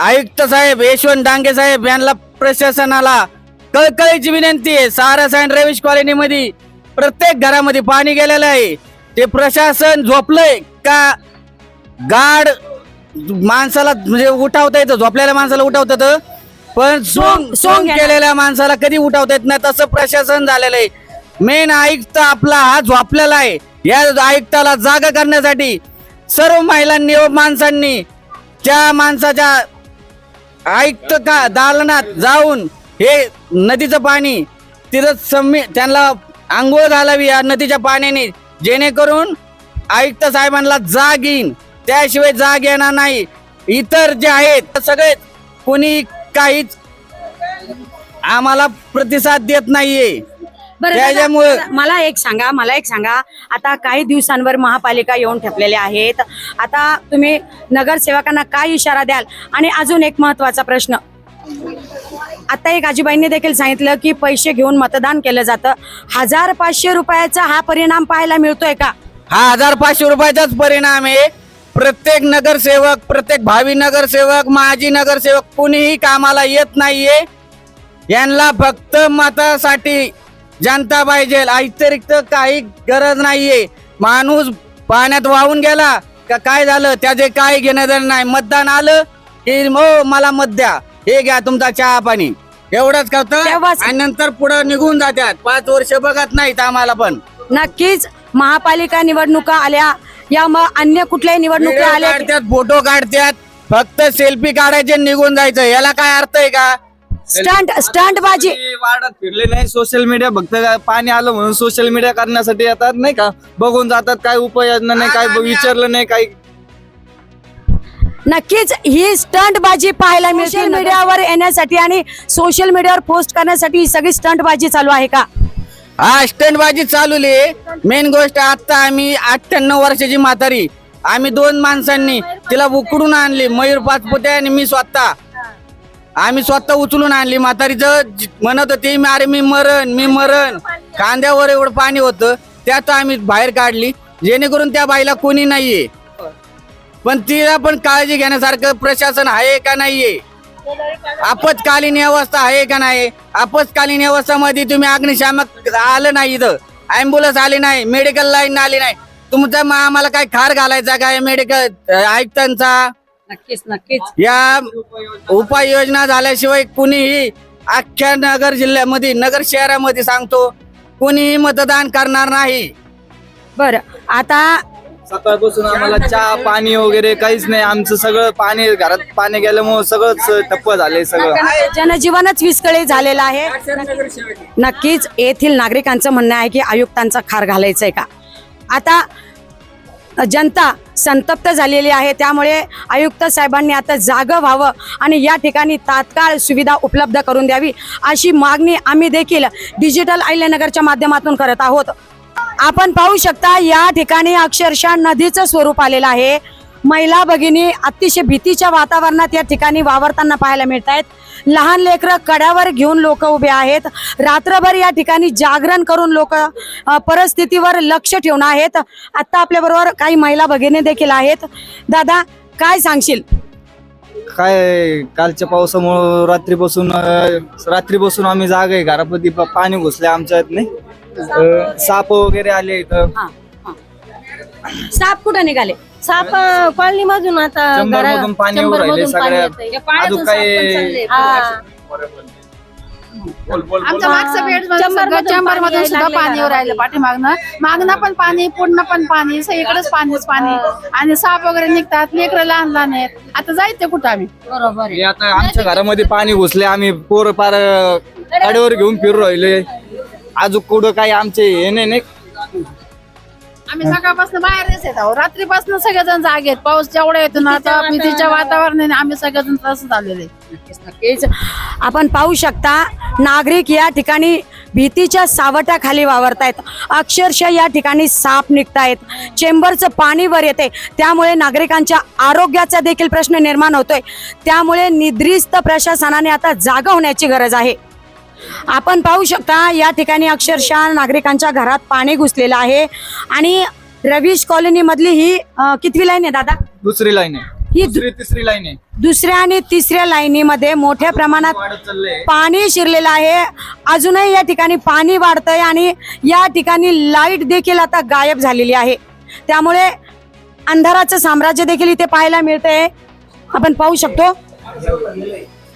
आयुक्त साहेब यशवंत डांगे साहेब यांना प्रशासनाला कळकळीची विनंती आहे. सारस अँड रविश कॉलनीमध्ये प्रत्येक घरामध्ये पाणी गेलेलं आहे. ते प्रशासन झोपलंय का? गाड माणसाला म्हणजे उठावता येतं झोपलेल्या माणसाला उठावता येतं. पण सोंग सोंग केलेल्या माणसाला कधी उठावता येत नाही तसं प्रशासन झालेलं आहे. मेन आयुक्त आपला हा झोपलेला आहे. या आयुक्ताला जागा करण्यासाठी सर्व महिलांनी व माणसांनी त्या माणसाच्या ऐकतो का? दालनात जाऊन हे नदीचं पाणी तिथं सम्मी त्यांना आंघोळ घालावी या नदीच्या पाण्याने जेणेकरून आयुक्त साहेबांना जाग येईन. त्याशिवाय जाग येणार नाही. इतर जे आहेत सगळे कोणी काहीच आम्हाला प्रतिसाद देत नाहीये. बरं त्याच्यामुळे- मला एक सांगा मला एक सांगा. आता काही दिवसांवर महापालिका येऊन ठेपलेल्या आहेत. आता तुम्ही नगरसेवकांना काय इशारा द्याल? आणि अजून एक महत्त्वाचा प्रश्न. आता एक आजीबाईंनी देखील सांगितलं की पैसे घेऊन मतदान केलं जातं. हजार पाचशे रुपयाचा हा परिणाम पाहायला मिळतोय का? हा हजार पाचशे रुपयाचाच परिणाम आहे. प्रत्येक नगरसेवक प्रत्येक भावी नगरसेवक माजी नगरसेवक कुणीही कामाला येत नाहीये. यांना फक्त मतासाठी जनता पाहिजे. व्यतिरिक्त काही गरज नाहीये. माणूस पाण्यात वाहून गेला का काय झालं? त्याचे काय घेणं देणं नाही. मतदान आलं की हो मला मत द्या. हे घ्या तुमचा चहा पाणी. एवढंच करतं. तेव्हाच- आणि नंतर पुढे निघून जातात पाच वर्ष बघत नाहीत आम्हाला पण. नक्कीच महापालिका निवडणुका आल्या. या मग अन्य कुठल्याही निवडणुका व्हिडिओ आल्या काढतात फोटो काढतात फक्त सेल्फी काढायचे आणि निघून जायचं. याला काय अर्थ आहे का? स्टंट स्टंट बाजी ते वार्डात फिरले नाही सोशल मीडिया फक्त काय पाणी आलं म्हणून सोशल मीडिया करण्यासाठी येतात नाही का? बघून जातात काय उपाययोजना नाही काय विचारलं नाही काही नक्कीच ही स्टंट बाजी पाहायला मिळते. मीडियावर येण्यासाठी आणि सोशल मीडियावर पोस्ट करण्यासाठी ही सगळी स्टंट बाजी चालू आहे का? हा स्टंटबाजी चालवली मेन गोष्ट आता आम्ही अठ्ठ्याण्णव वर्षाची म्हातारी. आम्ही दोन माणसांनी तिला उकडून आणली. मयूर पाचपुते आणि मी स्वतः. आम्ही स्वतः उचलून आणली म्हातारीचं म्हणत होती "मी- अरे मी मरण मी मरण. कांद्यावर एवढं पाणी होतं त्यात आम्ही बाहेर काढली. जेणेकरून त्या बाईला कोणी नाहीये. पण तिला पण काळजी घेण्यासारखं प्रशासन आहे का नाहीये? आपत्कालीन अवस्था आहे का नाही? आपत्कालीन अवस्थामध्ये तुम्ही अग्निशामक आलं नाही इथं. अँब्युलन्स आली नाही मेडिकल लाईन आली नाही. तुमचा मग आम्हाला काय खार घालायचा काय? मेडिकल आयुक्तांचा? नक्कीच नक्कीच. या उपाययोजना झाल्याशिवाय कुणीही अख्ख्या नगर जिल्ह्यामध्ये नगर शहरामध्ये सांगतो कुणीही मतदान करणार नाही. बर आता सकाळपासून आम्हाला चहा पाणी वगैरे काहीच नाही. आमचं सगळं पाणी घरात पाणी गेल्यामुळे सगळंच ठप्प झालंय सगळं. जनजीवनच विस्कळीत झालेलं आहे. नक्कीच येथील नागरिकांचं म्हणणं आहे की आयुक्तांचा खार घालायचंय का? आता जनता संतप्त झालेली आहे. त्यामुळे आयुक्त साहेबांनी आता जागं व्हावं आणि या ठिकाणी तात्काळ सुविधा उपलब्ध करून द्यावी अशी मागणी आम्ही देखील डिजिटल आयल्यानगरच्या माध्यमातून करत आहोत. आपण पाहू शकता या ठिकाणी अक्षरशः नदीचं स्वरूप आलेलं आहे. महिला भगिनी अतिशय भीतीच्या वातावरणात या ठिकाणी वावरताना पाहायला मिळत आहेत लहान लेकरं कड्यावर घेऊन लोक उभे आहेत. रात्रभर या ठिकाणी जागरण करून लोक परिस्थितीवर लक्ष ठेवून आहेत. आता आपल्या बरोबर काही महिला भगिनी देखील आहेत. दादा काय सांगशील? काय कालच्या पावसामुळं रात्रीपासून रात्रीपासून आम्ही जाग आहे. घरामध्ये प- पाणी घुसले अं, साप वगैरे आले इथं. साप कुठं निघाले? साप कॉलनी मधून आता चंबर घरा- मधून पाणी येऊ राहिले पाणी सगळ्या येतंय. अजून काही हा. आमचं मागचं बेड चंबरमधून चंबर पाणी मधून यायला सुद्धा लागलंय पाणी येऊ राहिलं पाठीमागनं मागणं पण पाणी पूर्ण पण पाणी सगळीकडेच पाणीच पाणी. आणि साप वगैरे निघतात लेकरं लहान लहान आहेत. आता जायचं कुठं आम्ही? बरोबर आहे. हे आता आमच्या घरामध्ये पाणी घुसले आम्ही पोर पार गाडीवर घेऊन फिरू राहिले. अजून कुठं काही आमचे हे नाही नाही. आम्ही सकाळपासून बाहेरच येत आहोत. रात्रीपासून सगळेजण जागे आहेत. पाऊस जेवढा येतो ना आता भीतीच्या वातावरणाने आम्ही सगळेजण तसंच झालेले नक्कीच. आपण पाहू शकता नागरिक या ठिकाणी भीतीच्या सावटाखाली वावरतायत. अक्षरशः या ठिकाणी साप निघतायत. चेंबरचं पाणी वर येते. त्यामुळे नागरिकांच्या आरोग्याचा देखील प्रश्न निर्माण होतोय. त्यामुळे निद्रिस्त प्रशासनाने आता जागा होण्याची गरज आहे. आपण पाहू शकता या ठिकाणी अक्षरशः नागरिकांच्या घरात पाणी घुसलेलं आहे. आणि रवीश कॉलनी मधली ही अं, कितवी लाईन आहे दादा? दुसरी लाईन आहे. ही दु- दुसरी तिसरी लाईन आहे. दुसऱ्या आणि तिसऱ्या लाईनीमध्ये मोठ्या प्रमाणात वाढत चाललंय. पाणी शिरलेलं आहे. अजूनही या ठिकाणी पाणी वाढतंय आणि या ठिकाणी लाइट देखील आता गायब झालेली आहे. त्यामुळे अंधाराचं साम्राज्य देखील इथे पाहायला मिळतंय. आपण पाहू शकतो.